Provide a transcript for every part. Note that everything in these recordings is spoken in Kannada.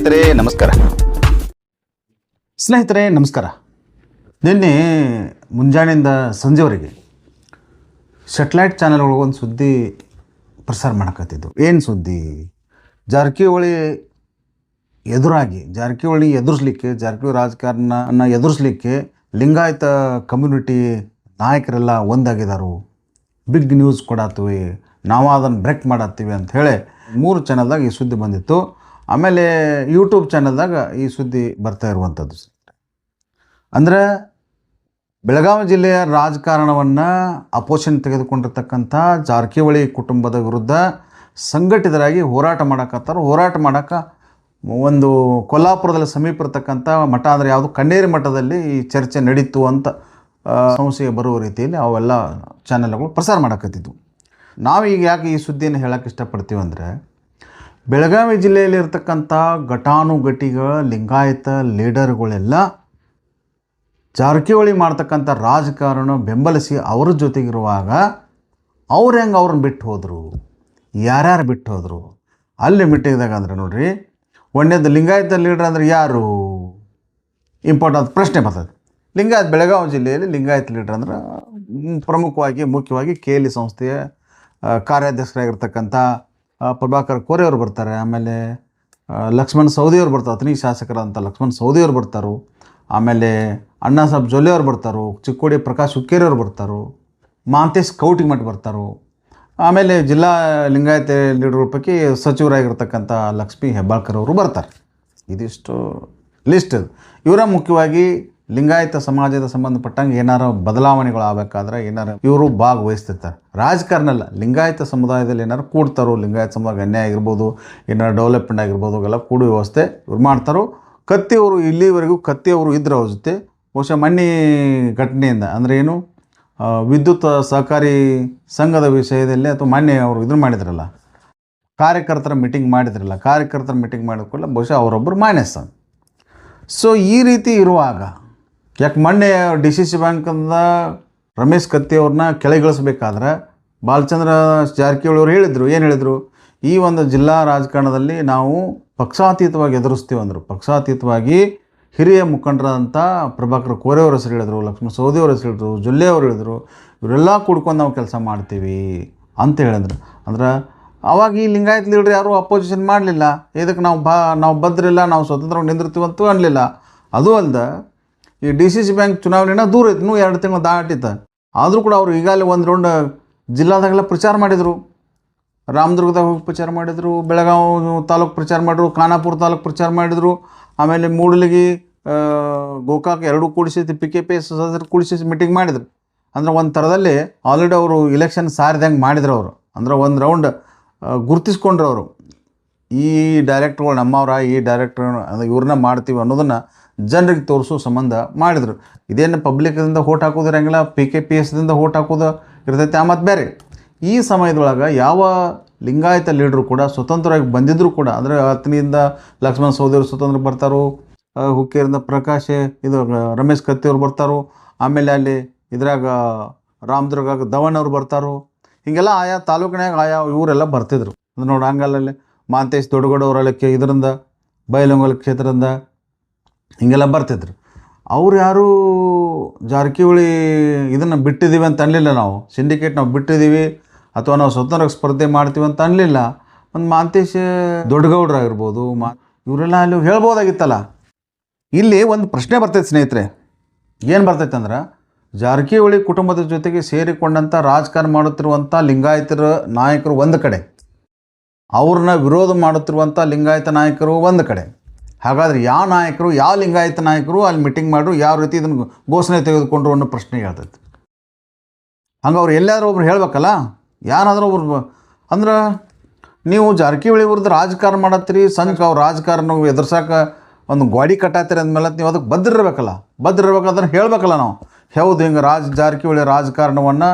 ಸ್ನೇಹಿತರೆ, ನಮಸ್ಕಾರ. ಸ್ನೇಹಿತರೆ, ನಮಸ್ಕಾರ. ನಿನ್ನೆ ಮುಂಜಾನೆಯಿಂದ ಸಂಜೆವರೆಗೆ ಸೆಟ್ಲೈಟ್ ಚಾನೆಲ್ ಒಂದು ಸುದ್ದಿ ಪ್ರಸಾರ ಮಾಡಕತ್ತಿದ್ದು. ಏನು ಸುದ್ದಿ? ಜಾರಕಿಹೊಳಿ ಎದುರಾಗಿ, ಜಾರಕಿಹೊಳಿ ಎದುರಿಸ್ಲಿಕ್ಕೆ, ಜಾರಕಿಹೊಳಿ ರಾಜಕಾರಣನ ಎದುರಿಸ್ಲಿಕ್ಕೆ ಲಿಂಗಾಯತ ಕಮ್ಯುನಿಟಿ ನಾಯಕರೆಲ್ಲ ಒಂದಾಗಿದ್ದಾರು ಬಿಗ್ ನ್ಯೂಸ್ ಕೊಡತ್ತೀವಿ ನಾವು ಅದನ್ನು ಬ್ರೇಕ್ ಮಾಡತ್ತೀವಿ ಅಂತ ಹೇಳಿ ಮೂರು ಚಾನಲ್ದಾಗ ಈ ಸುದ್ದಿ ಬಂದಿತ್ತು. ಆಮೇಲೆ ಯೂಟ್ಯೂಬ್ ಚಾನಲ್ದಾಗ ಈ ಸುದ್ದಿ ಬರ್ತಾ ಇರುವಂಥದ್ದು ಅಂದರೆ ಬೆಳಗಾವಿ ಜಿಲ್ಲೆಯ ರಾಜಕಾರಣವನ್ನು ಅಪೋಷನ್ ತೆಗೆದುಕೊಂಡಿರ್ತಕ್ಕಂಥ ಜಾರಕಿಹೊಳಿ ಕುಟುಂಬದ ವಿರುದ್ಧ ಸಂಘಟಿತರಾಗಿ ಹೋರಾಟ ಮಾಡಕತ್ತಾರ. ಹೋರಾಟ ಮಾಡೋಕೆ ಒಂದು ಕೊಲ್ಲಾಪುರದಲ್ಲಿ ಸಮೀಪ ಇರತಕ್ಕಂಥ ಮಠ ಅಂದರೆ ಯಾವುದು ಕಣ್ಣೇರಿ ಮಠದಲ್ಲಿ ಈ ಚರ್ಚೆ ನಡೀತು ಅಂತ ಸಂಶಯ ಬರುವ ರೀತಿಯಲ್ಲಿ ಅವೆಲ್ಲ ಚಾನೆಲ್ಗಳು ಪ್ರಸಾರ ಮಾಡಕತ್ತಿದ್ವು. ಈಗ ಯಾಕೆ ಈ ಸುದ್ದಿಯನ್ನು ಹೇಳಕ್ಕೆ ಇಷ್ಟಪಡ್ತೀವಿ ಅಂದರೆ ಬೆಳಗಾವಿ ಜಿಲ್ಲೆಯಲ್ಲಿರ್ತಕ್ಕಂಥ ಘಟಾನುಘಟಿಗಳ ಲಿಂಗಾಯತ ಲೀಡರ್ಗಳೆಲ್ಲ ಜಾರಕಿಹೊಳಿ ಮಾಡ್ತಕ್ಕಂಥ ರಾಜಕಾರಣ ಬೆಂಬಲಿಸಿ ಅವ್ರ ಜೊತೆಗಿರುವಾಗ ಅವ್ರು ಹೆಂಗೆ ಅವ್ರನ್ನ ಬಿಟ್ಟು ಹೋದರು? ಯಾರ್ಯಾರು ಬಿಟ್ಟು ಹೋದರು? ಅಲ್ಲಿ ಮಿಟ್ಟಿದಾಗ ಅಂದ್ರೆ ನೋಡಿರಿ ಒಂದೇದು ಲಿಂಗಾಯತ ಲೀಡರ್ ಅಂದರೆ ಯಾರು? ಇಂಪಾರ್ಟೆಂಟ್ ಪ್ರಶ್ನೆ ಬರ್ತದೆ. ಲಿಂಗಾಯತ್ ಬೆಳಗಾವಿ ಜಿಲ್ಲೆಯಲ್ಲಿ ಲಿಂಗಾಯತ್ ಲೀಡರ್ ಅಂದ್ರೆ ಪ್ರಮುಖವಾಗಿ, ಮುಖ್ಯವಾಗಿ ಕೆ ಎಲ್ ಸಂಸ್ಥೆಯ ಕಾರ್ಯಾಧ್ಯಕ್ಷರಾಗಿರ್ತಕ್ಕಂಥ ಪ್ರಭಾಕರ್ ಕೋರೆ ಅವರು ಬರ್ತಾರೆ, ಆಮೇಲೆ ಲಕ್ಷ್ಮಣ್ ಸೌದಿಯವ್ರು ಬರ್ತಾರೆ ಅತನಿ ಶಾಸಕರಂತ ಲಕ್ಷ್ಮಣ್ ಸೌದಿಯವ್ರು ಬರ್ತಾರೆ, ಆಮೇಲೆ ಅಣ್ಣಾ ಸಾಬ್ ಜೊಲ್ಲೆ ಅವ್ರು ಬರ್ತಾರೋ, ಚಿಕ್ಕೋಡಿ ಪ್ರಕಾಶ್ ಹುಕ್ಕೇರಿ ಬರ್ತಾರೆ, ಮಾಂತೇಶ್ ಕೌಟಿಗೆ ಮಠ ಬರ್ತಾರೋ, ಆಮೇಲೆ ಜಿಲ್ಲಾ ಲಿಂಗಾಯತ ಲೀಡರ್ ಪೈಕಿ ಸಚಿವರಾಗಿರ್ತಕ್ಕಂಥ ಲಕ್ಷ್ಮೀ ಹೆಬ್ಬಾಳ್ಕರ್ ಅವರು ಬರ್ತಾರೆ. ಇದಿಷ್ಟು ಲಿಸ್ಟ್ ಇವರ ಮುಖ್ಯವಾಗಿ ಲಿಂಗಾಯತ ಸಮಾಜದ ಸಂಬಂಧಪಟ್ಟಂಗೆ ಏನಾರ ಬದಲಾವಣೆಗಳು ಆಗಬೇಕಾದ್ರೆ ಏನಾರ ಇವರು ಭಾಗವಹಿಸ್ತಿರ್ತಾರೆ. ರಾಜಕಾರಣ ಅಲ್ಲ ಲಿಂಗಾಯತ ಸಮುದಾಯದಲ್ಲಿ ಏನಾರು ಕೂಡ್ತಾರೋ, ಲಿಂಗಾಯತ ಸಮುದಾಯ ಅನ್ಯಾಯ ಆಗಿರ್ಬೋದು, ಏನಾರು ಡೆವಲಪ್ಮೆಂಟ್ ಆಗಿರ್ಬೋದು ಅವೆಲ್ಲ ಕೂಡು ವ್ಯವಸ್ಥೆ ಇವ್ರು ಮಾಡ್ತಾರೋ, ಕತ್ತಿಯವರು ಇಲ್ಲಿವರೆಗೂ ಕತ್ತಿಯವರು ಇದ್ರ ಅವ್ರ ಜೊತೆ, ಬಹುಶಃ ಮಣ್ಣಿ ಘಟನೆಯಿಂದ ಅಂದರೆ ಏನು? ವಿದ್ಯುತ್ ಸಹಕಾರಿ ಸಂಘದ ವಿಷಯದಲ್ಲಿ ಅಥವಾ ಮೊನ್ನೆ ಅವರು ಇದನ್ನು ಮಾಡಿದ್ರಲ್ಲ, ಕಾರ್ಯಕರ್ತರ ಮೀಟಿಂಗ್ ಮಾಡಿದ್ರಲ್ಲ, ಕಾರ್ಯಕರ್ತರ ಮೀಟಿಂಗ್ ಮಾಡಿದ್ಕೊಳ್ಳ ಬಹುಶಃ ಅವರೊಬ್ಬರು ಮೈನಸ್ ಸೊ ಈ ರೀತಿ ಇರುವಾಗ ಯಾಕೆ ಮೊನ್ನೆ ಡಿ ಸಿ ಸಿ ಬ್ಯಾಂಕಿಂದ ರಮೇಶ್ ಕತ್ತಿಯವ್ರನ್ನ ಕೆಳಗಿಳಿಸ್ಬೇಕಾದ್ರೆ ಬಾಲಚಂದ್ರ ಜಾರಕಿಹೊಳಿ ಅವರು ಹೇಳಿದರು, ಏನು ಹೇಳಿದರು? ಈ ಒಂದು ಜಿಲ್ಲಾ ರಾಜಕಾರಣದಲ್ಲಿ ನಾವು ಪಕ್ಷಾತೀತವಾಗಿ ಎದುರಿಸ್ತೀವಿ ಅಂದರು. ಪಕ್ಷಾತೀತವಾಗಿ ಹಿರಿಯ ಮುಖಂಡರಾದಂಥ ಪ್ರಭಾಕರ್ ಕೋರೆ ಅವ್ರ ಹೆಸರು ಹೇಳಿದರು, ಲಕ್ಷ್ಮಣ ಸೌದಿಯವರ ಹೆಸರು ಹೇಳಿದರು ಜುಲ್ಲೆಯವರು ಹೇಳಿದರು, ಇವರೆಲ್ಲ ಕೂಡ್ಕೊಂಡು ನಾವು ಕೆಲಸ ಮಾಡ್ತೀವಿ ಅಂತ ಹೇಳಿದ್ರು. ಅಂದ್ರೆ ಅವಾಗ ಈ ಲಿಂಗಾಯತ್ ಲೀಡ್ರ್ ಯಾರೂ ಅಪೋಸಿಷನ್ ಮಾಡಲಿಲ್ಲ. ಇದಕ್ಕೆ ನಾವು ಬಾ, ನಾವು ಬದ್ರಿಲ್ಲ ನಾವು ಸ್ವತಂತ್ರವಾಗಿ ನಿಂದಿರ್ತೀವಿ ಅಂತೂ ಅನ್ನಲಿಲ್ಲ ಅದು ಅಲ್ದೆ ಈ ಡಿ ಸಿ ಸಿ ಬ್ಯಾಂಕ್ ಚುನಾವಣೆನ ದೂರ ಇತ್ತು. ಇನ್ನೂ ಎರಡು ತಿಂಗಳು ದಾಟಿತ್ತು ಆದರೂ ಕೂಡ ಅವರು ಈಗಾಗಲೇ ಒಂದು ರೌಂಡ್ ಜಿಲ್ಲಾದಾಗೆಲ್ಲ ಪ್ರಚಾರ ಮಾಡಿದರು. ರಾಮದುರ್ಗದಾಗ ಹೋಗಿ ಪ್ರಚಾರ ಮಾಡಿದರು, ಬೆಳಗಾವಿ ತಾಲೂಕು ಪ್ರಚಾರ ಮಾಡಿದ್ರು, ಖಾನಾಪುರ ತಾಲೂಕು ಪ್ರಚಾರ ಮಾಡಿದರು. ಆಮೇಲೆ ಮೂಡಲಗಿ ಗೋಕಾಕ್ ಎರಡೂ ಕೂಡಿಸಿ ಪಿ ಕೆ ಪಿ ಎಸ್ ಸದಸ್ಯರು ಕೂಡಿಸಿ ಮೀಟಿಂಗ್ ಮಾಡಿದರು. ಅಂದ್ರೆ ಒಂದು ಥರದಲ್ಲಿ ಆಲ್ರೆಡಿ ಅವರು ಇಲೆಕ್ಷನ್ ಸಾರಿದಂಗೆ ಮಾಡಿದ್ರು ಅವರು. ಅಂದ್ರೆ ಒಂದು ರೌಂಡ್ ಗುರುತಿಸ್ಕೊಂಡ್ರು ಅವರು. ಈ ಡೈರೆಕ್ಟ್ರುಗಳು ನಮ್ಮವ್ರ, ಈ ಡೈರೆಕ್ಟ್ರ್ ಇವ್ರನ್ನ ಮಾಡ್ತೀವಿ ಅನ್ನೋದನ್ನು ಜನರಿಗೆ ತೋರಿಸೋ ಸಂಬಂಧ ಮಾಡಿದರು. ಇದೇನು ಪಬ್ಲಿಕ್ದಿಂದ ಓಟ್ ಹಾಕೋದು ಇರಂಗಿಲ್ಲ ಪಿ ಕೆ ಪಿ ಎಸ್ದಿಂದ ಓಟ್ ಹಾಕೋದು ಇರ್ತೈತೆ ಆ ಮತ್ತು ಬೇರೆ ಈ ಸಮಯದೊಳಗೆ ಯಾವ ಲಿಂಗಾಯತ ಲೀಡ್ರು ಕೂಡ ಸ್ವತಂತ್ರವಾಗಿ ಬಂದಿದ್ದರೂ ಕೂಡ, ಅಂದರೆ ಅತ್ನಿಯಿಂದ ಲಕ್ಷ್ಮಣ ಸೌದಿಯವರು ಸ್ವತಂತ್ರ ಬರ್ತಾರೋ ಹುಕ್ಕೇರಿಂದ ಪ್ರಕಾಶ್, ಇದು ರಮೇಶ್ ಕತ್ತಿಯವ್ರು ಬರ್ತಾರೋ, ಆಮೇಲೆ ಅಲ್ಲಿ ಇದ್ರಾಗ ರಾಮದುರ್ಗಾಗ ಧವನ್ ಅವರು ಬರ್ತಾರೋ, ಹೀಗೆಲ್ಲ ಆಯಾ ತಾಲೂಕಿನಾಗ ಆಯಾ ಇವರೆಲ್ಲ ಬರ್ತಿದ್ರು. ನೋಡಿ ಹಂಗಲ್ಲಲ್ಲಿ ಮಾಂತೇಶ್ ದೊಡ್ಡಗೌಡವರಲ್ಲಿ ಕೆ ಇದರಿಂದ ಬಯಲಂಗೊಲ ಕ್ಷೇತ್ರದಿಂದ ಹೀಗೆಲ್ಲ ಬರ್ತಿದ್ರು. ಅವ್ರು ಯಾರು ಜಾರಕಿಹೊಳಿ ಇದನ್ನು ಬಿಟ್ಟಿದ್ದೀವಿ ಅಂತ ಅನ್ನಲಿಲ್ಲ ನಾವು. ಸಿಂಡಿಕೇಟ್ ನಾವು ಬಿಟ್ಟಿದ್ದೀವಿ ಅಥವಾ ನಾವು ಸ್ವತಂತ್ರ ಸ್ಪರ್ಧೆ ಮಾಡ್ತೀವಿ ಅಂತ ಅನ್ನಲಿಲ್ಲ ಒಂದು ಮಾಂತೇಶ್ ದೊಡ್ಡಗೌಡ್ರಾಗಿರ್ಬೋದು ಮಾ ಇವರೆಲ್ಲ ಅಲ್ಲಿ ಹೇಳ್ಬೋದಾಗಿತ್ತಲ್ಲ. ಇಲ್ಲಿ ಒಂದು ಪ್ರಶ್ನೆ ಬರ್ತೈತೆ ಸ್ನೇಹಿತರೆ. ಏನು ಬರ್ತೈತೆ ಅಂದ್ರೆ, ಜಾರಕಿಹೊಳಿ ಕುಟುಂಬದ ಜೊತೆಗೆ ಸೇರಿಕೊಂಡಂಥ ರಾಜಕಾರಣ ಮಾಡುತ್ತಿರುವಂಥ ಲಿಂಗಾಯತರ ನಾಯಕರು ಒಂದು ಕಡೆ. ಅವ್ರನ್ನ ವಿರೋಧ ಮಾಡುತ್ತಿರುವಂಥ ಲಿಂಗಾಯತ ನಾಯಕರು ಒಂದು ಕಡೆ. ಹಾಗಾದ್ರೆ ಯಾವ ನಾಯಕರು, ಯಾವ ಲಿಂಗಾಯತ ನಾಯಕರು ಅಲ್ಲಿ ಮೀಟಿಂಗ್ ಮಾಡ್ರು, ಯಾವ ರೀತಿ ಇದನ್ನು ಘೋಷಣೆ ತೆಗೆದುಕೊಂಡ್ರು ಅನ್ನೋ ಪ್ರಶ್ನೆ ಹೇಳ್ತೈತೆ. ಹಂಗೆ ಅವ್ರು ಎಲ್ಲಾದರೂ ಒಬ್ರು ಹೇಳ್ಬೇಕಲ್ಲ? ಯಾರಾದರೂ ಒಬ್ರು ಅಂದ್ರೆ ನೀವು ಜಾರಕಿಹೊಳಿ ವಿರುದ್ಧ ರಾಜಕಾರಣ ಮಾಡತ್ತೀರಿ, ಸಂಜೆ ಅವ್ರು ರಾಜಕಾರಣ ಎದುರ್ಸಾಕ ಒಂದು ಗಾಡಿ ಕಟ್ಟಾತೀರಿ ಅಂದಮೇಲೆ ನೀವು ಅದಕ್ಕೆ ಬದ್ರಿರ್ಬೇಕಲ್ಲ. ಬದ್ರಿರ್ಬೇಕಾದ್ರೆ ಹೇಳಬೇಕಲ್ಲ ನಾವು. ಹೌದು, ಹಿಂಗೆ ರಾಜ, ಜಾರಕಿಹೊಳಿ ರಾಜಕಾರಣವನ್ನು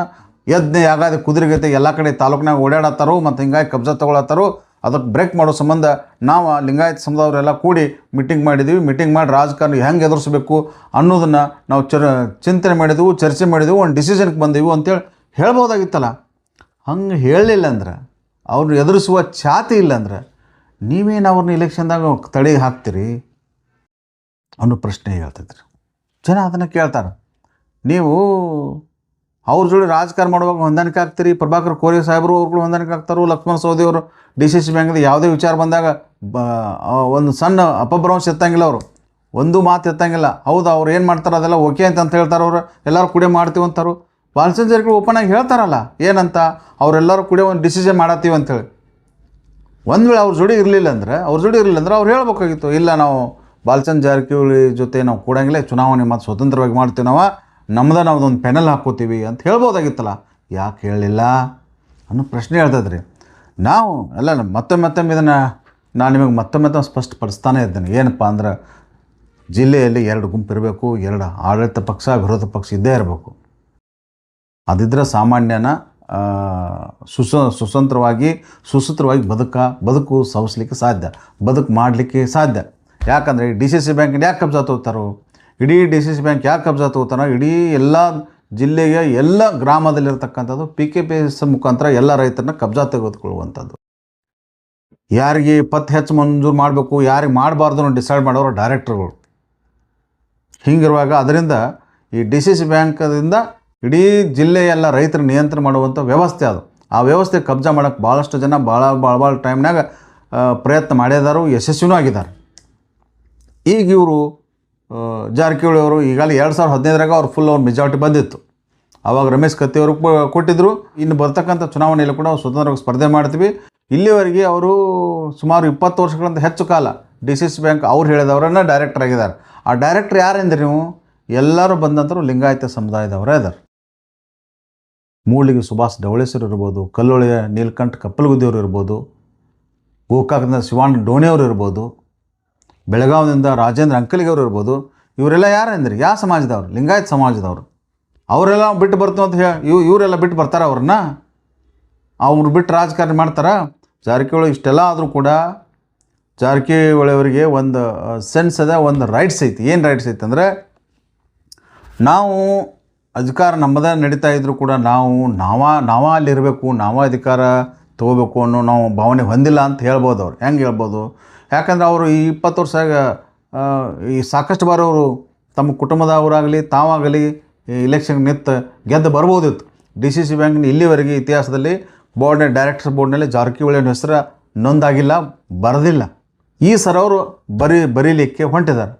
ಯಜ್ಞ, ಯಾಗಾದ, ಕುದುರೆಗೈತೆ ಎಲ್ಲ ಕಡೆ ತಾಲೂಕಿನಾಗ ಓಡಾಡತ್ತಾರೋ ಮತ್ತು ಹಿಂಗಾಗಿ ಕಬ್ಜಾ ತೊಗೊಳತ್ತಾರೋ ಅದಕ್ಕೆ ಬ್ರೇಕ್ ಮಾಡೋ ಸಂಬಂಧ ನಾವು ಲಿಂಗಾಯತ ಸಮುದಾಯವರೆಲ್ಲ ಕೂಡಿ ಮೀಟಿಂಗ್ ಮಾಡಿದ್ದೀವಿ ಮೀಟಿಂಗ್ ಮಾಡಿ ರಾಜಕಾರಣ ಹೆಂಗೆ ಎದುರಿಸ್ಬೇಕು ಅನ್ನೋದನ್ನು ನಾವು ಚರ್, ಚಿಂತನೆ ಮಾಡಿದೆವು, ಚರ್ಚೆ ಮಾಡಿದೆವು, ಒಂದು ಡಿಸಿಷನ್ಗೆ ಬಂದೆವು ಅಂತೇಳಿ ಹೇಳ್ಬೋದಾಗಿತ್ತಲ್ಲ. ಹಂಗೆ ಹೇಳಲಿಲ್ಲ ಅಂದ್ರೆ ಅವ್ರನ್ನ ಎದುರಿಸುವ ಛಾತಿ ಇಲ್ಲ ಅಂದ್ರೆ ನೀವೇನು ಅವ್ರನ್ನ ಇಲೆಕ್ಷನ್ದಾಗ ತಡೆ ಹಾಕ್ತೀರಿ ಅನ್ನೋ ಪ್ರಶ್ನೆ ಹೇಳ್ತಿದ್ರು. ಜನ ಅದನ್ನು ಕೇಳ್ತಾರೆ. ನೀವು ಅವ್ರ ಜೋಡಿ ರಾಜಕಾರಣ ಮಾಡುವಾಗ ಹೊಂದಾಣಿಕೆ ಆಗ್ತೀರಿ? ಪ್ರಭಾಕರ್ ಕೋರಿ ಸಾಹೇಬರು ಅವ್ರುಗಳು ಹೊಂದಾಣಿಕೆ ಆಗ್ತಾರೋ? ಲಕ್ಷ್ಮಣ ಸೌದಿ ಅವರು ಡಿ ಸಿ ಸಿ ಬ್ಯಾಂಕ್ದು ಯಾವುದೇ ವಿಚಾರ ಬಂದಾಗ, ಬ ಒಂದು ಸಣ್ಣ ಅಪಭ್ರಂಶ ಎತ್ತಂಗಿಲ್ಲ ಅವರು. ಒಂದು ಮಾತು ಎತ್ತಂಗಿಲ್ಲ. ಹೌದು, ಅವ್ರು ಏನು ಮಾಡ್ತಾರೆ ಅದೆಲ್ಲ ಓಕೆ ಅಂತ ಅಂತ ಹೇಳ್ತಾರೆ ಅವರು. ಎಲ್ಲರೂ ಕೂಡ ಮಾಡ್ತೀವಿ ಅಂತಾರು. ಬಾಲಚಂದ್ರ ಜಾರಕಿಹೊಳಿ ಓಪನ್ ಆಗಿ ಹೇಳ್ತಾರಲ್ಲ, ಏನಂತ? ಅವರೆಲ್ಲರೂ ಕೂಡ ಒಂದು ಡಿಸಿಷನ್ ಮಾಡತ್ತೀವಿ ಅಂತೇಳಿ. ಒಂದು ವೇಳೆ ಅವ್ರ ಜೋಡಿ ಇರಲಿಲ್ಲ ಅಂದ್ರೆ, ಅವ್ರ ಜೋಡಿ ಇರಲಿಲ್ಲ ಅಂದ್ರೆ ಅವ್ರು ಹೇಳ್ಬೇಕಾಗಿತ್ತು, ಇಲ್ಲ ನಾವು ಬಾಲಚಂದ್ರ ಜಾರಕಿಹೊಳಿ ಜೊತೆ ನಾವು ಕೂಡಂಗಿಲ್ಲ ಚುನಾವಣೆ ಮತ್ತು ಸ್ವತಂತ್ರವಾಗಿ ಮಾಡ್ತೀವಿ ನಾವು. ನಮ್ದು ನಾವದೊಂದು ಪೆನಲ್ ಹಾಕ್ಕೋತೀವಿ ಅಂತ ಹೇಳ್ಬೋದಾಗಿತ್ತಲ್ಲ? ಯಾಕೆ ಹೇಳಲಿಲ್ಲ? ಅನ್ನೋ ಪ್ರಶ್ನೆ ಹೇಳ್ತದ್ರಿ. ನಾವು, ಅಲ್ಲ ಮತ್ತೊಮ್ಮೆ ಮತ್ತೆ ಇದನ್ನು ನಾನು ನಿಮಗೆ ಮತ್ತೊಮ್ಮೆ ಮತ್ತೆ ಸ್ಪಷ್ಟಪಡಿಸ್ತಾನೆ ಇದ್ದೇನೆ. ಏನಪ್ಪ ಅಂದ್ರೆ, ಜಿಲ್ಲೆಯಲ್ಲಿ ಎರಡು ಗುಂಪು ಇರಬೇಕು, ಎರಡು ಆಡಳಿತ ಪಕ್ಷ, ವಿರೋಧ ಪಕ್ಷ ಇದ್ದೇ ಇರಬೇಕು. ಅದಿದ್ರೆ ಸಾಮಾನ್ಯನ ಸುಸ, ಸುಸಂತ್ರವಾಗಿ, ಸುಸೂತ್ರವಾಗಿ ಬದುಕ, ಬದುಕು ಸವಿಸ್ಲಿಕ್ಕೆ ಸಾಧ್ಯ. ಬದುಕು ಮಾಡಲಿಕ್ಕೆ ಸಾಧ್ಯ. ಯಾಕಂದರೆ ಡಿ ಸಿ ಸಿ ಬ್ಯಾಂಕ್ ಯಾಕೆ ಕಬ್ಜಾ ತಗೋತಾರೋ ಇಡೀ ಡಿ ಸಿ ಸಿ ಬ್ಯಾಂಕ್ ಯಾಕೆ ಕಬ್ಜಾ ತಗೋತಾನೋ, ಇಡೀ ಎಲ್ಲ ಜಿಲ್ಲೆಯ ಎಲ್ಲ ಗ್ರಾಮದಲ್ಲಿರ್ತಕ್ಕಂಥದ್ದು ಪಿ ಕೆ ಪಿ ಎಸ್ ಮುಖಾಂತರ ಎಲ್ಲ ರೈತರನ್ನ ಕಬ್ಜಾ ತೆಗೆದುಕೊಳ್ಳುವಂಥದ್ದು. ಯಾರಿಗೆ ಪತ್ತು ಹೆಚ್ಚು ಮಂಜೂರು ಮಾಡಬೇಕು, ಯಾರಿಗೆ ಮಾಡಬಾರ್ದು ಅನ್ನೋ ಡಿಸೈಡ್ ಮಾಡೋರು ಡೈರೆಕ್ಟರ್ಗಳು ಹೀಗಿರುವಾಗ ಅದರಿಂದ ಈ ಡಿ ಸಿ ಸಿ ಬ್ಯಾಂಕದಿಂದ ಇಡೀ ಜಿಲ್ಲೆಯೆಲ್ಲ ರೈತರ ನಿಯಂತ್ರಣ ಮಾಡುವಂಥ ವ್ಯವಸ್ಥೆ ಅದು. ಆ ವ್ಯವಸ್ಥೆ ಕಬ್ಜಾ ಮಾಡೋಕ್ಕೆ ಭಾಳಷ್ಟು ಜನ ಭಾಳ ಭಾಳ ಭಾಳ ಟೈಮ್ನಾಗ ಪ್ರಯತ್ನ ಮಾಡಿದಾರು ಯಶಸ್ವಿನೂ ಆಗಿದ್ದಾರೆ ಈಗ ಇವರು ಜಾರಕಿಹೊಳಿ ಅವರು ಈಗಾಗಲೇ ಎರಡು ಸಾವಿರದ ಹದಿನೈದರಾಗ ಅವ್ರು ಫುಲ್ ಅವ್ರ ಮೆಜಾರಿಟಿ ಬಂದಿತ್ತು. ಆವಾಗ ರಮೇಶ್ ಕತ್ತಿ ಅವರು ಕೊಟ್ಟಿದ್ದರು ಇನ್ನು ಬರ್ತಕ್ಕಂಥ ಚುನಾವಣೆಯಲ್ಲಿ ಕೂಡ ನಾವು ಸ್ವತಂತ್ರವಾಗಿ ಸ್ಪರ್ಧೆ ಮಾಡ್ತೀವಿ. ಇಲ್ಲಿವರೆಗೆ ಅವರು ಸುಮಾರು ಇಪ್ಪತ್ತು ವರ್ಷಗಳಿಂದ ಹೆಚ್ಚು ಕಾಲ ಡಿ ಸಿ ಸಿ ಬ್ಯಾಂಕ್ ಅವ್ರು ಹೇಳಿದವರನ್ನ ಡೈರೆಕ್ಟರ್ ಆಗಿದ್ದಾರೆ. ಆ ಡೈರೆಕ್ಟರ್ ಯಾರೆಂದ್ರೆ ನೀವು? ಎಲ್ಲರೂ ಬಂದಂತರು ಲಿಂಗಾಯತ ಸಮುದಾಯದವರೇ ಇದ್ದಾರೆ ಮೂಳಿಗೆ ಸುಭಾಷ್ ಡವಳೇಶ್ವರ ಇರ್ಬೋದು ಕಲ್ಲೊಳೆಯ ನೀಲಕಂಠ ಕಪ್ಪಲಗುದ್ದಿಯವರು ಇರ್ಬೋದು ಗೋಕಾಕದ ಶಿವಾನ್ ಡೋಣಿಯವರು ಇರ್ಬೋದು ಬೆಳಗಾವಿಯಿಂದ ರಾಜೇಂದ್ರ ಅಂಕಲಿಗವರು ಇರ್ಬೋದು, ಇವರೆಲ್ಲ ಯಾರು ಅಂದ್ರೆ ಯಾವ ಸಮಾಜದವ್ರು? ಲಿಂಗಾಯತ್ ಸಮಾಜದವರು. ಅವರೆಲ್ಲ ಬಿಟ್ಟು ಬರ್ತು ಅಂತ ಹೇಳಿ ಇವ್ ಇವರೆಲ್ಲ ಬಿಟ್ಟು ಬರ್ತಾರೆ ಅವ್ರನ್ನ? ಅವ್ರು ಬಿಟ್ಟು ರಾಜಕಾರಣ ಮಾಡ್ತಾರ? ಜಾರಕಿಹೊಳಿ ಇಷ್ಟೆಲ್ಲ ಆದರೂ ಕೂಡ ಜಾರಕಿಹೊಳಿ ಅವರಿಗೆ ಒಂದು ಸೆನ್ಸ್ ಅದ, ಒಂದು ರೈಟ್ಸ್ ಐತಿ. ಏನು ರೈಟ್ಸ್ ಐತಿ ಅಂದರೆ, ನಾವು ಅಧಿಕಾರ ನಮ್ಮದೇ ನಡೀತಾ ಇದ್ದರೂ ಕೂಡ ನಾವು ನಾವ ನಾವ ಅಲ್ಲಿರಬೇಕು ನಾವ ಅಧಿಕಾರ ತೊಗೋಬೇಕು ಅನ್ನೋ ನಾವು ಭಾವನೆ ಹೊಂದಿಲ್ಲ ಅಂತ ಹೇಳ್ಬೋದು ಅವ್ರು. ಹೆಂಗೆ ಹೇಳ್ಬೋದು? ಯಾಕಂದ್ರೆ ಅವರು ಈ ಇಪ್ಪತ್ತು ವರ್ಷ ಈ ಸಾಕಷ್ಟು ಬಾರಿ ಅವರು ತಮ್ಮ ಕುಟುಂಬದವರಾಗಲಿ, ತಾವಾಗಲಿ ಇಲೆಕ್ಷನ್ ನಿಂತು ಗೆದ್ದು ಬರ್ಬೋದಿತ್ತು. ಡಿ ಸಿ ಸಿ ಬ್ಯಾಂಕ್ನ ಇಲ್ಲಿವರೆಗೆ ಇತಿಹಾಸದಲ್ಲಿ ಬೋರ್ಡ್ನ ಡೈರೆಕ್ಟರ್ ಬೋರ್ಡ್ನಲ್ಲಿ ಜಾರಕಿಹೊಳಿ ಹೆಸರು ನೊಂದಾಗಿಲ್ಲ, ಬರೆದಿಲ್ಲ. ಈ ಸರ ಅವರು ಬರೀ, ಬರೀಲಿಕ್ಕೆ ಹೊಂಟಿದ್ದಾರೆ.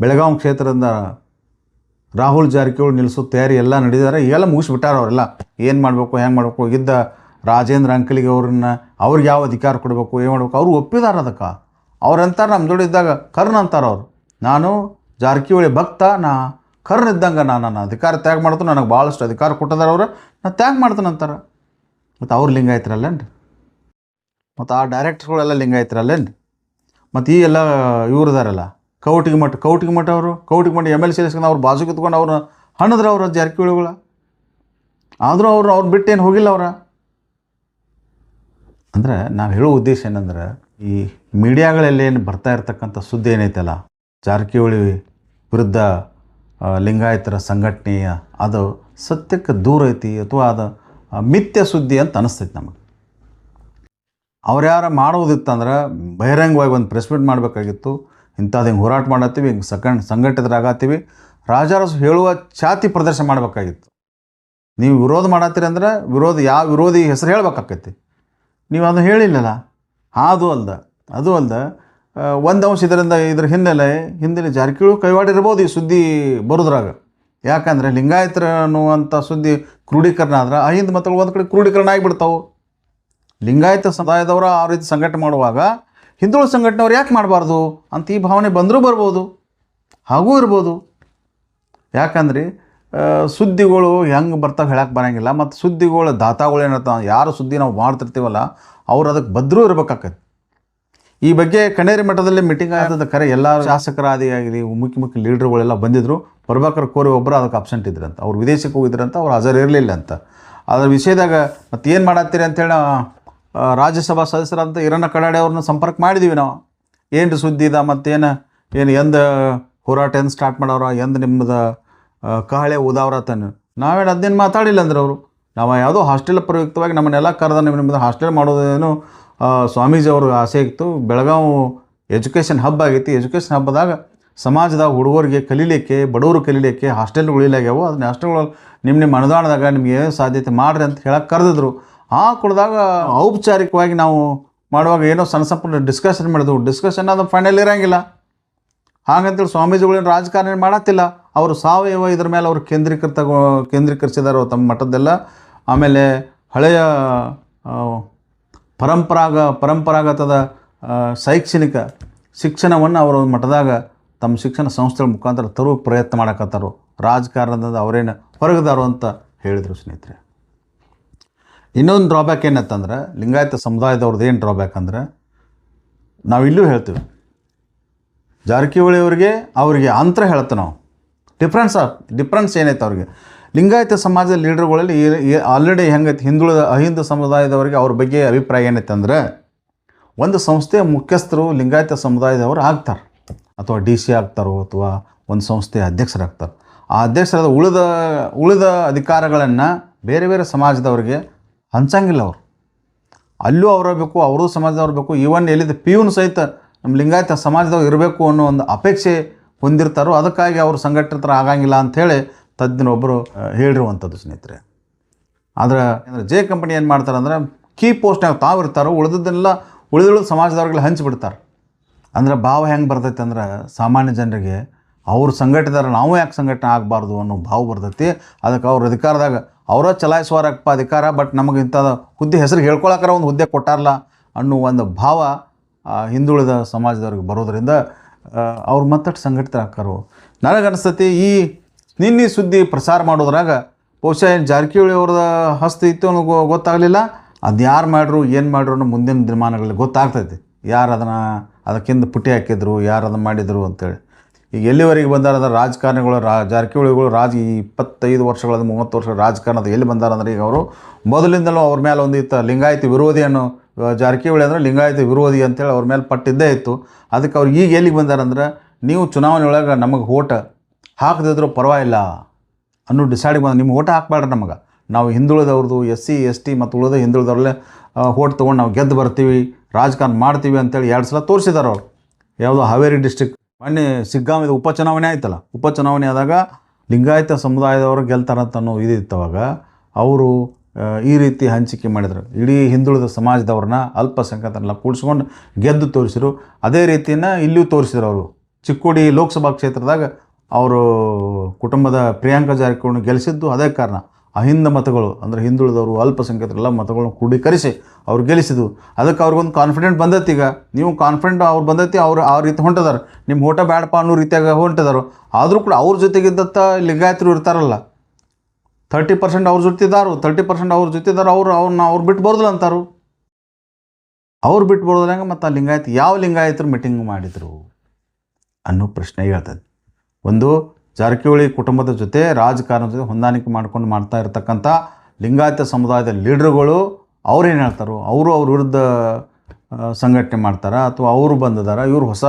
ಬೆಳಗಾವಿ ಕ್ಷೇತ್ರದಿಂದ ರಾಹುಲ್ ಜಾರಕಿಹೊಳಿ ನಿಲ್ಲಿಸೋ ತಯಾರಿ ಎಲ್ಲ ನಡೆದಿದ್ದಾರೆ. ಈಗೆಲ್ಲ ಮುಗಿಸ್ಬಿಟ್ಟಾರ ಅವರೆಲ್ಲ. ಏನು ಮಾಡಬೇಕು, ಹೆಂಗೆ ಮಾಡಬೇಕು, ಇದ್ದ ರಾಜೇಂದ್ರ ಅಂಕಲಿಗೆ ಅವ್ರನ್ನ ಅವ್ರಿಗೆ ಯಾವ ಅಧಿಕಾರ ಕೊಡಬೇಕು, ಏನು ಮಾಡಬೇಕು, ಅವರು ಒಪ್ಪಿದಾರ ಅದಕ್ಕೆ. ಅವ್ರಂತಾರೆ ನಮ್ಮ ಜೋಡಿ ಇದ್ದಾಗ ಕರ್ನ್ ಅಂತಾರೆ ಅವರು. ನಾನು ಜಾರಕಿಹೊಳಿ ಭಕ್ತ, ನಾ ಕರ್ನ್ ಇದ್ದಂಗೆ ನಾನು ನನ್ನ ಅಧಿಕಾರ ತ್ಯಾಗ ಮಾಡ್ತೀನಿ, ನನಗೆ ಭಾಳಷ್ಟು ಅಧಿಕಾರ ಕೊಟ್ಟಿದ್ದಾರೆ ಅವರು ನಾನು ತ್ಯಾಗ ಮಾಡ್ತಾನೆ ಅಂತಾರೆ. ಮತ್ತು ಅವ್ರು ಲಿಂಗಾಯತರಲ್ಲೇನ್ರಿ ಮತ್ತು ಆ ಡೈರೆಕ್ಟರ್ಗಳೆಲ್ಲ ಲಿಂಗಾಯತರಲ್ಲೇನ್ರಿ ಮತ್ತು ಈ ಎಲ್ಲ ಇವ್ರು ಇದಾರಲ್ಲ ಕೌಟಿಗೆ ಮಠ ಕೌಟಿಗೆ ಮಠ ಅವರು, ಕೌಟಿಗೆ ಮಠ ಎಂ ಎಲ್ ಸಿ ಎಸ್ಕೊಂಡು ಅವ್ರು ಬಾಜು ಕಿತ್ಕೊಂಡು ಅವ್ರನ್ನ ಹಣದ್ರ ಅವ್ರ ಜಾರಕಿಹೊಳಿಗಳ. ಆದರೂ ಅವ್ರು ಅವ್ರು ಏನು ಹೋಗಿಲ್ಲ ಅವ್ರ. ಅಂದರೆ ನಾವು ಹೇಳೋ ಉದ್ದೇಶ ಏನಂದ್ರೆ, ಈ ಮೀಡಿಯಾಗಳಲ್ಲಿ ಏನು ಬರ್ತಾ ಇರ್ತಕ್ಕಂಥ ಸುದ್ದಿ ಏನೈತಲ್ಲ? ಜಾರಕಿಹೊಳಿ ವಿರುದ್ಧ ಲಿಂಗಾಯತರ ಸಂಘಟನೆಯ ಅದು ಸತ್ಯಕ್ಕೆ ದೂರ ಐತಿ ಅಥವಾ ಅದು ಮಿಥ್ಯ ಸುದ್ದಿ ಅಂತ ಅನಿಸ್ತೈತಿ ನಮಗೆ. ಅವ್ರು ಯಾರು ಮಾಡೋದಿತ್ತಂದ್ರೆ ಬಹಿರಂಗವಾಗಿ ಒಂದು ಪ್ರೆಸ್ ಮೀಟ್ ಮಾಡಬೇಕಾಗಿತ್ತು. ಇಂಥದ್ದು ಹಿಂಗೆ ಹೋರಾಟ ಮಾಡತ್ತೀವಿ, ಹಿಂಗೆ ಸಕಂಡ್ ಸಂಘಟಿತರಾಗತ್ತೀವಿ. ರಾಜಾರಸು ಹೇಳುವ ಛಾತಿ ಪ್ರದರ್ಶನ ಮಾಡಬೇಕಾಗಿತ್ತು. ನೀವು ವಿರೋಧ ಮಾಡತ್ತೀರಿ ಅಂದ್ರೆ ವಿರೋಧ, ಯಾವ ವಿರೋಧಿ ಹೆಸರು ಹೇಳ್ಬೇಕಾಕೈತಿ. ನೀವು ಅದನ್ನು ಹೇಳಿಲ್ಲಲ್ಲ? ಅದು. ಅಲ್ದ ಅದು ಅಲ್ದ ಆ, ಒಂದು ಅಂಶ ಇದರಿಂದ ಇದ್ರ ಹಿನ್ನೆಲೆ ಹಿಂದಿನ ಜಾರಕಿಹೊಳಿ ಕೈವಾಡಿರ್ಬೋದು ಈ ಸುದ್ದಿ ಬರೋದ್ರಾಗ. ಯಾಕಂದರೆ ಲಿಂಗಾಯತರ ಅನ್ನುವಂಥ ಸುದ್ದಿ ಕ್ರೋಢೀಕರಣ ಆದ್ರೆ ಹಿಂದೆ ಮತಗಳು ಒಂದು ಕಡೆ ಕ್ರೋಢೀಕರಣ ಆಗಿಬಿಡ್ತಾವೆ. ಲಿಂಗಾಯತ ಸಮುದಾಯದವರು ಆ ರೀತಿ ಸಂಘಟನೆ ಮಾಡುವಾಗ ಹಿಂದುಳಿದ ಸಂಘಟನೆಯವ್ರು ಯಾಕೆ ಮಾಡಬಾರ್ದು ಅಂತ ಈ ಭಾವನೆ ಬಂದರೂ ಬರ್ಬೋದು ಹಾಗೂ ಇರ್ಬೋದು. ಯಾಕಂದ್ರೆ ಸುದ್ದಿಗಳು ಹೆಂಗೆ ಬರ್ತಾವೆ ಹೇಳಕ್ಕೆ ಬರೋಂಗಿಲ್ಲ ಮತ್ತು ಸುದ್ದಿಗಳು ದಾತಾಗಳು ಏನಿರ್ತಾವೆ ಯಾರು ಸುದ್ದಿ ನಾವು ಮಾಡ್ತಿರ್ತೀವಲ್ಲ ಅವ್ರು ಅದಕ್ಕೆ ಬದ್ರೂ ಇರ್ಬೇಕಾಕೈತಿ ಈ ಬಗ್ಗೆ ಕಣೇರಿ ಮಠದಲ್ಲಿ ಮೀಟಿಂಗ್ ಆದ ಕರೆ ಎಲ್ಲ ಶಾಸಕರಾದಿಯಾಗಲಿ ಮುಖ್ಯ ಮುಖ್ಯ ಲೀಡ್ರ್ಗಳೆಲ್ಲ ಬಂದಿದ್ದರು ಪ್ರಭಾಕರ್ ಕೋರಿ ಒಬ್ಬರು ಅದಕ್ಕೆ ಅಬ್ಸೆಂಟ್ ಇದ್ರಂತ. ಅವ್ರು ವಿದೇಶಕ್ಕೆ ಹೋಗಿದ್ರಂತ, ಅವ್ರು ಹಾಜರು ಇರಲಿಲ್ಲ ಅಂತ ಅದರ ವಿಷಯದಾಗ ಮತ್ತೆ ಏನು ಮಾಡತ್ತೀರಿ ಅಂತೇಳಿ ರಾಜ್ಯಸಭಾ ಸದಸ್ಯರಂತ ಇರಣ್ಣ ಕಡಾಡೆ ಅವ್ರನ್ನ ಸಂಪರ್ಕ ಮಾಡಿದ್ದೀವಿ ನಾವು. ಏನು ಸುದ್ದಿ ಇದೆ ಮತ್ತೇನು ಏನು ಎಂದ ಹೋರಾಟ ಎಂದು ಸ್ಟಾರ್ಟ್ ಮಾಡವ್ರ ಎಂದ ನಿಮ್ಮದು ಕಹಳೆ ಉದಾವ್ರ ತಾನು ನಾವೇನು ಅದನ್ನೇನು ಮಾತಾಡಿಲ್ಲ ಅಂದ್ರೆ ಅವರು. ನಾವು ಯಾವುದೋ ಹಾಸ್ಟೆಲ್ ಪ್ರಯುಕ್ತವಾಗಿ ನಮ್ಮನ್ನೆಲ್ಲ ಕರೆದ ನಿಮ್ಮ ನಿಮ್ಮದು ಹಾಸ್ಟೆಲ್ ಮಾಡೋದೇನು ಸ್ವಾಮೀಜಿ ಅವ್ರಿಗೆ ಆಸೆ ಇತ್ತು. ಬೆಳಗಾವಿ ಎಜುಕೇಷನ್ ಹಬ್ ಆಗೈತಿ. ಎಜುಕೇಷನ್ ಹಬ್ಬದಾಗ ಸಮಾಜದಾಗ ಹುಡುಗರಿಗೆ ಕಲೀಲಿಕ್ಕೆ, ಬಡವರು ಕಲೀಲಿಕ್ಕೆ ಹಾಸ್ಟೆಲ್ ಉಳಿಲಾಗ್ಯಾವು ಅದನ್ನ ಹಾಸ್ಟೆಲ್ಗಳು ನಿಮ್ಮ ನಿಮ್ಮ ಅನುದಾನದಾಗ ನಿಮ್ಗೆ ಸಾಧ್ಯತೆ ಮಾಡ್ರಿ ಅಂತ ಹೇಳಕ್ಕೆ ಕರೆದಿದ್ರು. ಆ ಕುಡ್ದಾಗ ಔಪಚಾರಿಕವಾಗಿ ನಾವು ಮಾಡುವಾಗ ಏನೋ ಸಣ್ಣ ಸಣ್ಣ ಡಿಸ್ಕಷನ್ ಮಾಡಿದ್ವು. ಡಿಸ್ಕಷನ್ ಅದು ಫೈನಲ್ ಇರೋಂಗಿಲ್ಲ. ಹಾಗಂತೇಳಿ ಸ್ವಾಮೀಜಿಗಳೇನು ರಾಜಕಾರಣ ಮಾಡತ್ತಿಲ್ಲ. ಅವರು ಸಾವಯವ ಇದ್ರ ಮೇಲೆ ಅವರು ಕೇಂದ್ರೀಕೃತ, ಕೇಂದ್ರೀಕರಿಸಿದಾರೆ ತಮ್ಮ ಮಠದ್ದೆಲ್ಲ. ಆಮೇಲೆ ಹಳೆಯ ಪರಂಪರಾಗ ಪರಂಪರಾಗತದ ಶೈಕ್ಷಣಿಕ ಶಿಕ್ಷಣವನ್ನು ಅವರು ಮಠದಾಗ ತಮ್ಮ ಶಿಕ್ಷಣ ಸಂಸ್ಥೆಗಳ ಮುಖಾಂತರ ತರುವ ಪ್ರಯತ್ನ ಮಾಡಕತ್ತಾರೋ, ರಾಜಕಾರಣದಿಂದ ಅವರೇನು ಹೊರಗದಾರು ಅಂತ ಹೇಳಿದರು ಸ್ನೇಹಿತರೆ. ಇನ್ನೊಂದು ಡ್ರಾಬ್ಯಾಕ್ ಏನತ್ತಂದ್ರೆ ಲಿಂಗಾಯತ ಸಮುದಾಯದವ್ರದ್ದು ಏನು ಡ್ರಾಬ್ಯಾಕ್ ಅಂದ್ರೆ, ನಾವು ಇಲ್ಲೂ ಹೇಳ್ತೀವಿ. ಜಾರಕಿಹೊಳಿ ಅವರಿಗೆ ಅವರಿಗೆ ಅಂತರ ಹೇಳ್ತೇವೆ ನಾವು. ಡಿಫ್ರೆನ್ಸ್ ಡಿಫ್ರೆನ್ಸ್ ಏನೈತೆ ಅವ್ರಿಗೆ? ಲಿಂಗಾಯತ ಸಮಾಜದ ಲೀಡರ್ಗಳಲ್ಲಿ ಆಲ್ರೆಡಿ ಹೆಂಗೈತೆ, ಹಿಂದುಳಿದ ಅಹಿಂದ ಸಮುದಾಯದವರಿಗೆ ಅವ್ರ ಬಗ್ಗೆ ಅಭಿಪ್ರಾಯ ಏನೈತೆ ಅಂದ್ರೆ, ಒಂದು ಸಂಸ್ಥೆಯ ಮುಖ್ಯಸ್ಥರು ಲಿಂಗಾಯತ ಸಮುದಾಯದವರು ಆಗ್ತಾರೆ. ಅಥವಾ ಡಿ ಸಿ ಆಗ್ತಾರೋ, ಅಥವಾ ಒಂದು ಸಂಸ್ಥೆಯ ಅಧ್ಯಕ್ಷರಾಗ್ತಾರೆ. ಆ ಅಧ್ಯಕ್ಷರಾದ ಉಳಿದ ಉಳಿದ ಅಧಿಕಾರಗಳನ್ನು ಬೇರೆ ಬೇರೆ ಸಮಾಜದವರಿಗೆ ಹಂಚಂಗಿಲ್ಲ ಅವರು. ಅಲ್ಲೂ ಅವ್ರು ಬೇಕು ಅವರು ಸಮಾಜದವ್ರು ಬೇಕು ಈವನ್ ಎಲ್ಲಿದ್ದ ಪಿಯೂನ್ ಸಹಿತ ನಮ್ಮ ಲಿಂಗಾಯತ ಸಮಾಜದವ್ರು ಇರಬೇಕು ಅನ್ನೋ ಒಂದು ಅಪೇಕ್ಷೆ ಹೊಂದಿರ್ತಾರೋ, ಅದಕ್ಕಾಗಿ ಅವರು ಸಂಘಟಿತರ ಆಗಂಗಿಲ್ಲ ಅಂಥೇಳಿ ತಜ್ಞರೊಬ್ಬರು ಹೇಳಿರುವಂಥದ್ದು ಸ್ನೇಹಿತರೆ. ಆದರೆ ಅಂದ್ರೆ ಜೆ ಕಂಪನಿ ಏನು ಮಾಡ್ತಾರೆ ಅಂದರೆ ಕೀ ಪೋಸ್ಟ್ನಾಗ ತಾವು ಇರ್ತಾರೋ ಉಳಿದದ್ದೆಲ್ಲ ಉಳಿದುಳಿದ ಸಮಾಜದವ್ರಿಗೆ ಹಂಚಿಬಿಡ್ತಾರೆ. ಅಂದ್ರೆ ಭಾವ ಹೆಂಗೆ ಬರ್ತೈತೆ ಅಂದ್ರೆ ಸಾಮಾನ್ಯ ಜನರಿಗೆ ಅವರು ಸಂಘಟಿದಾರ ನಾವು ಯಾಕೆ ಸಂಘಟನೆ ಆಗಬಾರ್ದು ಅನ್ನೋ ಭಾವ ಬರ್ತೈತಿ. ಅದಕ್ಕೆ ಅವ್ರ ಅಧಿಕಾರದಾಗ ಅವರ ಚಲಾಯಿಸುವಾರಪ್ಪ ಅಧಿಕಾರ, ಬಟ್ ನಮಗೆ ಇಂಥ ಹುದ್ದೆ ಹೆಸರು ಹೇಳ್ಕೊಳಕ್ಕಾರ ಒಂದು ಹುದ್ದೆ ಕೊಟ್ಟಾರಲ್ಲ ಅನ್ನೋ ಒಂದು ಭಾವ ಹಿಂದುಳಿದ ಸಮಾಜದವ್ರಿಗೆ ಬರೋದರಿಂದ ಅವ್ರು ಮತ್ತಷ್ಟು ಸಂಘಟಿತರಾಕಾರು ನನಗನ್ನಿಸ್ತತಿ ಈ ನಿನ್ನೆ ಸುದ್ದಿ ಪ್ರಸಾರ ಮಾಡೋದ್ರಾಗ ಬಹುಶಃ ಏನು ಜಾರಕಿಹೊಳಿ ಅವ್ರದ ಹಸ್ತ ಇತ್ತು ಅನ್ನೋ ಗೊತ್ತಾಗಲಿಲ್ಲ. ಅದು ಯಾರು ಮಾಡ್ರು, ಏನು ಮಾಡ್ರು ಅನ್ನೋ ಮುಂದಿನ ದಿನಮಾನಗಳಲ್ಲಿ ಗೊತ್ತಾಗ್ತೈತಿ. ಯಾರು ಅದನ್ನು ಅದಕ್ಕಿಂತ ಪುಟಿ ಹಾಕಿದ್ರು, ಯಾರು ಅದನ್ನು ಮಾಡಿದರು ಅಂತೇಳಿ. ಈಗ ಎಲ್ಲಿವರೆಗೆ ಬಂದಾರ ರಾಜಕಾರಣಿಗಳು, ರಾ ಜಾರಕಿಹೊಳಿಗಳು ರಾಜ ಇಪ್ಪತ್ತೈದು ವರ್ಷಗಳ ಮೂವತ್ತು ವರ್ಷ ರಾಜಕಾರಣದ ಎಲ್ಲಿ ಬಂದಾರ ಅಂದರೆ ಈಗ ಅವರು ಮೊದಲಿಂದಲೂ ಅವ್ರ ಮೇಲೆ ಒಂದು ಇತ್ತು ಲಿಂಗಾಯತಿ ವಿರೋಧಿ ಅನ್ನೋ ಜಾರಕಿಹೊಳಿ ಅಂದರೆ ಲಿಂಗಾಯಿತ ವಿರೋಧಿ ಅಂತೇಳಿ ಅವ್ರ ಮೇಲೆ ಪಟ್ಟಿದ್ದೇ ಇತ್ತು. ಅದಕ್ಕೆ ಅವ್ರು ಈಗ ಎಲ್ಲಿಗೆ ಬಂದಾರಂದ್ರೆ ನೀವು ಚುನಾವಣೆ ಒಳಗೆ ನಮಗೆ ಓಟ ಹಾಕದಿದ್ರು ಪರವಾಗಿಲ್ಲ ಅನ್ನೋ ಡಿಸೈಡಿಗೆ ಬಂದು ನಿಮ್ಗೆ ಓಟ ಹಾಕ್ಬೇಡ್ರಿ ನಮಗೆ. ನಾವು ಹಿಂದುಳಿದವ್ರದ್ದು ಎಸ್ ಸಿ ಎಸ್ ಟಿ ಮತ್ತು ಉಳಿದ ಹಿಂದುಳಿದವ್ರಲ್ಲೇ ಓಟ್ ತೊಗೊಂಡು ನಾವು ಗೆದ್ದು ಬರ್ತೀವಿ, ರಾಜಕಾರಣ ಮಾಡ್ತೀವಿ ಅಂತೇಳಿ ಎರಡು ಸಲ ತೋರಿಸಿದಾರೆ ಅವ್ರು. ಯಾವುದೋ ಹಾವೇರಿ ಡಿಸ್ಟಿಕ್ ಮೊನ್ನೆ ಸಿಗ್ಗಾಮಿದ ಉಪಚುನಾವಣೆ ಆಯ್ತಲ್ಲ, ಉಪಚುನಾವಣೆ ಆದಾಗ ಲಿಂಗಾಯತ ಸಮುದಾಯದವರು ಗೆಲ್ತಾರಂತ ಅನ್ನೋ ಇದಿತ್ತು ಅವಾಗ. ಅವರು ಈ ರೀತಿ ಹಂಚಿಕೆ ಮಾಡಿದರು. ಇಡೀ ಹಿಂದುಳಿದ ಸಮಾಜದವ್ರನ್ನ ಅಲ್ಪಸಂಖ್ಯಾತರನ್ನೆಲ್ಲ ಕೂಡಿಸ್ಕೊಂಡು ಗೆದ್ದು ತೋರಿಸಿದ್ರು ಅದೇ ರೀತಿಯನ್ನು ಇಲ್ಲಿಯೂ ತೋರಿಸಿದ್ರು ಅವರು. ಚಿಕ್ಕೋಡಿ ಲೋಕಸಭಾ ಕ್ಷೇತ್ರದಾಗ ಅವರು ಕುಟುಂಬದ ಪ್ರಿಯಾಂಕಾ ಜಾರಕಿಹೊಳಿ ಗೆಲ್ಲಿಸಿದ್ದು ಅದೇ ಕಾರಣ. ಅಹಿಂದ ಮತಗಳು, ಅಂದರೆ ಹಿಂದುಳಿದವರು ಅಲ್ಪಸಂಖ್ಯಾತರೆಲ್ಲ ಮತಗಳನ್ನ ಕ್ರೋಢೀಕರಿಸಿ ಅವ್ರು ಗೆಲ್ಲಿಸಿದ್ವು ಅದಕ್ಕೆ ಅವ್ರಿಗೊಂದು ಕಾನ್ಫಿಡೆಂಟ್ ಬಂದೈತಿ ಈಗ. ನೀವು ಕಾನ್ಫಿಡೆಂಟ್ ಅವ್ರು ಬಂದೈತಿ, ಅವ್ರು ಆ ರೀತಿ ಹೊಂಟಿದಾರೆ. ನಿಮ್ಮ ಓಟ ಬ್ಯಾಡಪ್ಪ ಅನ್ನೋ ರೀತಿಯಾಗ ಹೊಂಟಿದಾರು. ಆದರೂ ಕೂಡ ಅವ್ರ ಜೊತೆಗಿದ್ದಂಥ ಲಿಂಗಾಯತರು ಇರ್ತಾರಲ್ಲ. ತರ್ಟಿ ಪರ್ಸೆಂಟ್ ಅವ್ರ ಜೊತೆ ಇದ್ದಾರು ತರ್ಟಿ ಪರ್ಸೆಂಟ್ ಅವ್ರ ಜೊತೆ ಇದ್ದಾರೆ ಅವ್ರು ಅವ್ರನ್ನ ಅವ್ರು ಬಿಟ್ಟು ಬರೋದಿಲ್ಲ ಅಂತಾರು. ಅವ್ರು ಬಿಟ್ಟು ಬರೋದ್ರಂಗೆ ಮತ್ತು ಆ ಲಿಂಗಾಯತ, ಯಾವ ಲಿಂಗಾಯತರು ಮೀಟಿಂಗ್ ಮಾಡಿದರು ಅನ್ನೋ ಪ್ರಶ್ನೆ ಹೇಳ್ತದೆ ಒಂದು ಜಾರಕಿಹೊಳಿ ಕುಟುಂಬದ ಜೊತೆ ರಾಜಕಾರಣದ ಜೊತೆ ಹೊಂದಾಣಿಕೆ ಮಾಡ್ಕೊಂಡು ಮಾಡ್ತಾ ಇರತಕ್ಕಂಥ ಲಿಂಗಾಯತ ಸಮುದಾಯದ ಲೀಡ್ರುಗಳು ಅವ್ರೇನು ಹೇಳ್ತಾರೋ, ಅವರು ಅವ್ರ ವಿರುದ್ಧ ಸಂಘಟನೆ ಮಾಡ್ತಾರ ಅಥವಾ ಅವರು ಬಂದಿದಾರ? ಇವ್ರು ಹೊಸ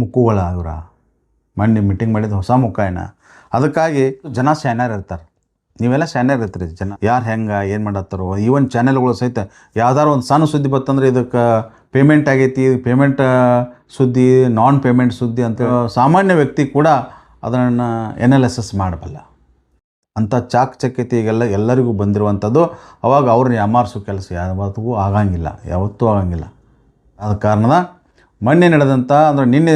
ಮುಕ್ಕುಗಳ ಇವರ? ಮೊನ್ನೆ ಮೀಟಿಂಗ್ ಮಾಡಿದ ಹೊಸ ಮುಖ ಅದಕ್ಕಾಗಿ ಜನ ಶಾನ್ಯರ್ ಇರ್ತಾರೆ. ನೀವೆಲ್ಲ ಚಾನೆಲ್ ಇರ್ತೀರಿ ಜನ. ಯಾರು ಹೆಂಗೆ ಏನು ಮಾಡತ್ತಾರೋ ಈವನ್ ಚಾನೆಲ್ಗಳು ಸಹಿತ ಯಾವ್ದಾರು ಒಂದು ಸಣ್ಣ ಸುದ್ದಿ ಬತ್ತಂದ್ರೆ ಇದಕ್ಕೆ ಪೇಮೆಂಟ್ ಆಗೈತಿ ಪೇಮೆಂಟ್ ಸುದ್ದಿ ನಾನ್ ಪೇಮೆಂಟ್ ಸುದ್ದಿ ಅಂತ ಸಾಮಾನ್ಯ ವ್ಯಕ್ತಿ ಕೂಡ ಅದನ್ನು ಎನಾಲಿಸಿಸ್ ಮಾಡಬಲ್ಲ. ಅಂಥ ಚಾಕಚಕ್ಯತೆ ಈಗೆಲ್ಲ ಎಲ್ಲರಿಗೂ ಬಂದಿರುವಂಥದ್ದು ಅವಾಗ ಅವ್ರನ್ನ ಯಾಮಾರಿಸೋ ಕೆಲಸ ಯಾವತ್ತಿಗೂ ಆಗಂಗಿಲ್ಲ ಯಾವತ್ತೂ ಆಗಂಗಿಲ್ಲ. ಆದ ಕಾರಣದ ಮೊನ್ನೆ ನಡೆದಂಥ ಅಂದರೆ ನಿನ್ನೆ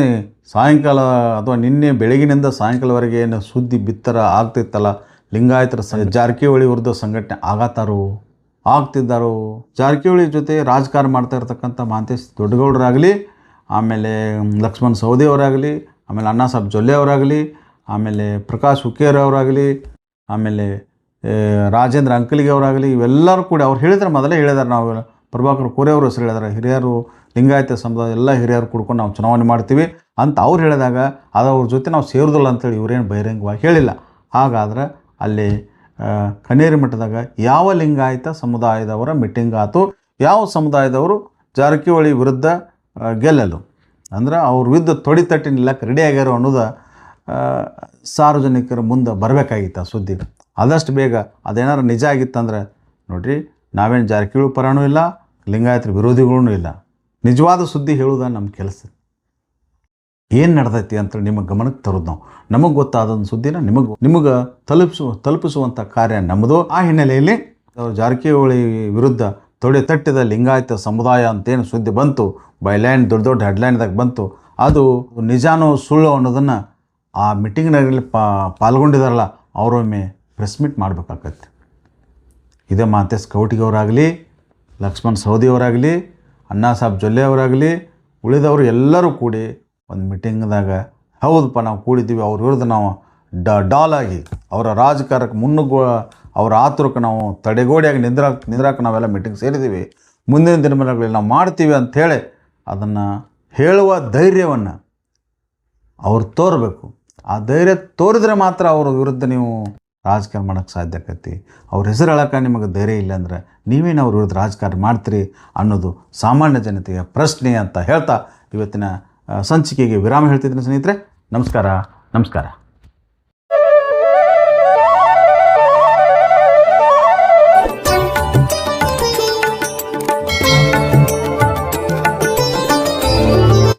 ಸಾಯಂಕಾಲ ಅಥವಾ ನಿನ್ನೆ ಬೆಳಗಿನಿಂದ ಸಾಯಂಕಾಲವರೆಗೆ ಏನು ಸುದ್ದಿ ಬಿತ್ತರ ಆಗ್ತಿತ್ತಲ್ಲ ಲಿಂಗಾಯತರ ಸ ಜಾರಕಿಹೊಳಿ ವಿರುದ್ಧ ಸಂಘಟನೆ ಆಗತ್ತಾರೋ ಆಗ್ತಿದ್ದಾರೋ? ಜಾರಕಿಹೊಳಿ ಜೊತೆ ರಾಜಕಾರಣ ಮಾಡ್ತಾ ಇರ್ತಕ್ಕಂಥ ಮಹಾಂತೇಶ್ ದೊಡ್ಡಗೌಡರಾಗಲಿ ಆಮೇಲೆ ಲಕ್ಷ್ಮಣ್ ಸೌದಿ ಅವರಾಗಲಿ ಆಮೇಲೆ ಅಣ್ಣಾ ಸಾಹೇಬ್ ಜೊಲ್ಲೆ ಅವರಾಗಲಿ ಆಮೇಲೆ ಪ್ರಕಾಶ್ ಹುಕ್ಕೇರ್ ಅವರಾಗಲಿ ಆಮೇಲೆ ರಾಜೇಂದ್ರ ಅಂಕಲಿಗೆ ಅವರಾಗಲಿ ಇವೆಲ್ಲರೂ ಕೂಡ ಅವ್ರು ಹೇಳಿದ್ರೆ ಮೊದಲೇ ಹೇಳಿದಾರೆ ನಾವು. ಪ್ರಭಾಕರ್ ಕೋರೆ ಅವರು ಹೆಸರು ಹೇಳಿದಾರೆ. ಹಿರಿಯರು ಲಿಂಗಾಯತ ಸಮುದಾಯ ಎಲ್ಲ ಹಿರಿಯರು ಕುಡ್ಕೊಂಡು ನಾವು ಚುನಾವಣೆ ಮಾಡ್ತೀವಿ ಅಂತ ಅವ್ರು ಹೇಳಿದಾಗ ಅದು ಅವ್ರ ಜೊತೆ ನಾವು ಸೇರೋದಿಲ್ಲ ಅಂತೇಳಿ ಇವರೇನು ಬಹಿರಂಗವಾಗಿ ಹೇಳಿಲ್ಲ. ಹಾಗಾದ್ರೆ ಅಲ್ಲಿ ಕನೇರಿ ಮಠದಾಗ ಯಾವ ಲಿಂಗಾಯತ ಸಮುದಾಯದವರ ಮೀಟಿಂಗ್ ಆಯಿತು ಯಾವ ಸಮುದಾಯದವರು ಜಾರಕಿಹೊಳಿ ವಿರುದ್ಧ ಗೆಲ್ಲಲು? ಅಂದ್ರೆ ಅವ್ರ ವಿರುದ್ಧ ತೊಡಿ ತಟ್ಟಿ ನಿಲ್ಲಕ್ಕೆ ರೆಡಿ ಆಗ್ಯಾರೋ ಅನ್ನೋದು ಸಾರ್ವಜನಿಕರ ಮುಂದೆ ಬರಬೇಕಾಗಿತ್ತು ಆ ಸುದ್ದಿ. ಆದಷ್ಟು ಬೇಗ ಅದೇನಾರು ನಿಜ ಆಗಿತ್ತಂದ್ರೆ, ನೋಡಿರಿ, ನಾವೇನು ಜಾರಕಿಹೊಳಿ ಪರನೂ ಇಲ್ಲ, ಲಿಂಗಾಯತರ ವಿರೋಧಿಗಳೂ ಇಲ್ಲ. ನಿಜವಾದ ಸುದ್ದಿ ಹೇಳುವುದ ನಮ್ಮ ಕೆಲಸ. ಏನು ನಡೆದೈತಿ ಅಂತ ನಿಮ್ಮ ಗಮನಕ್ಕೆ ತರೋದು ನಾವು. ನಮಗೆ ಗೊತ್ತಾದಂಥ ಸುದ್ದಿನ ನಿಮಗೆ ನಿಮಗೆ ತಲುಪಿಸುವ ತಲುಪಿಸುವಂಥ ಕಾರ್ಯ ನಮ್ಮದು ಆ ಹಿನ್ನೆಲೆಯಲ್ಲಿ ಜಾರಕಿಹೊಳಿ ವಿರುದ್ಧ ತೊಡೆ ತಟ್ಟಿದ ಲಿಂಗಾಯತ ಸಮುದಾಯ ಅಂತೇನು ಸುದ್ದಿ ಬಂತು. ಬೈಲ್ಯಾಂಡ್ ದೊಡ್ಡ ದೊಡ್ಡ ಹೆಡ್ಲೈನ್ದಾಗ ಬಂತು. ಅದು ನಿಜಾನೋ ಸುಳ್ಳು ಅನ್ನೋದನ್ನು ಆ ಮೀಟಿಂಗ್ನಲ್ಲಿ ಪಾ ಪಾಲ್ಗೊಂಡಿದಾರಲ್ಲ, ಅವರೊಮ್ಮೆ ಪ್ರೆಸ್ ಮೀಟ್ ಮಾಡಬೇಕಾಗತ್ತೆ. ಇದೇ ಮಾತೆ ಕವಟಿಗವರಾಗಲಿ ಲಕ್ಷ್ಮಣ್ ಸೌದಿಯವರಾಗಲಿ ಅಣ್ಣಾ ಸಾಹಬ್ ಜೊಲ್ಲೆ ಅವರಾಗಲಿ, ಉಳಿದವರು ಎಲ್ಲರೂ ಕೂಡಿ ಒಂದು ಮೀಟಿಂಗ್ದಾಗ ಹೌದಪ್ಪ ನಾವು ಕೂಡಿದ್ದೀವಿ, ಅವ್ರ ವಿರುದ್ಧ ನಾವು ಡ ಡಾಲಾಗಿ ಅವರ ರಾಜಕಾರಕ್ಕೆ ಮುನ್ನುಗ್ಗೋ, ಅವರ ಆತುರಕ್ಕೆ ನಾವು ತಡೆಗೋಡಿಯಾಗಿ ನಿಂದ್ರಾಕ್ ನಿಂದ್ರಾಕ ನಾವೆಲ್ಲ ಮೀಟಿಂಗ್ ಸೇರಿದ್ದೀವಿ. ಮುಂದಿನ ದಿನಮಾನಗಳಲ್ಲಿ ನಾವು ಮಾಡ್ತೀವಿ ಅಂಥೇಳಿ ಅದನ್ನು ಹೇಳುವ ಧೈರ್ಯವನ್ನು ಅವ್ರು ತೋರಬೇಕು. ಆ ಧೈರ್ಯ ತೋರಿದ್ರೆ ಮಾತ್ರ ಅವ್ರ ವಿರುದ್ಧ ನೀವು ರಾಜಕಾರಣ ಮಾಡೋಕ್ಕೆ ಸಾಧ್ಯ ಆಕೈತಿ. ಅವ್ರ ಹೆಸರು ಹೇಳಕ್ಕೆ ನಿಮಗೆ ಧೈರ್ಯ ಇಲ್ಲ ಅಂದ್ರೆ ನೀವೇನು ಅವ್ರ ವಿರುದ್ಧ ರಾಜಕಾರಣ ಮಾಡ್ತೀರಿ ಅನ್ನೋದು ಸಾಮಾನ್ಯ ಜನತೆಯ ಪ್ರಶ್ನೆ ಅಂತ ಹೇಳ್ತಾ ಇವತ್ತಿನ ಸಂಚಿಕೆಗೆ ವಿರಾಮ ಹೇಳ್ತಿದ್ದೀನಿ ಸ್ನೇಹಿತರೆ. ನಮಸ್ಕಾರ. ನಮಸ್ಕಾರ.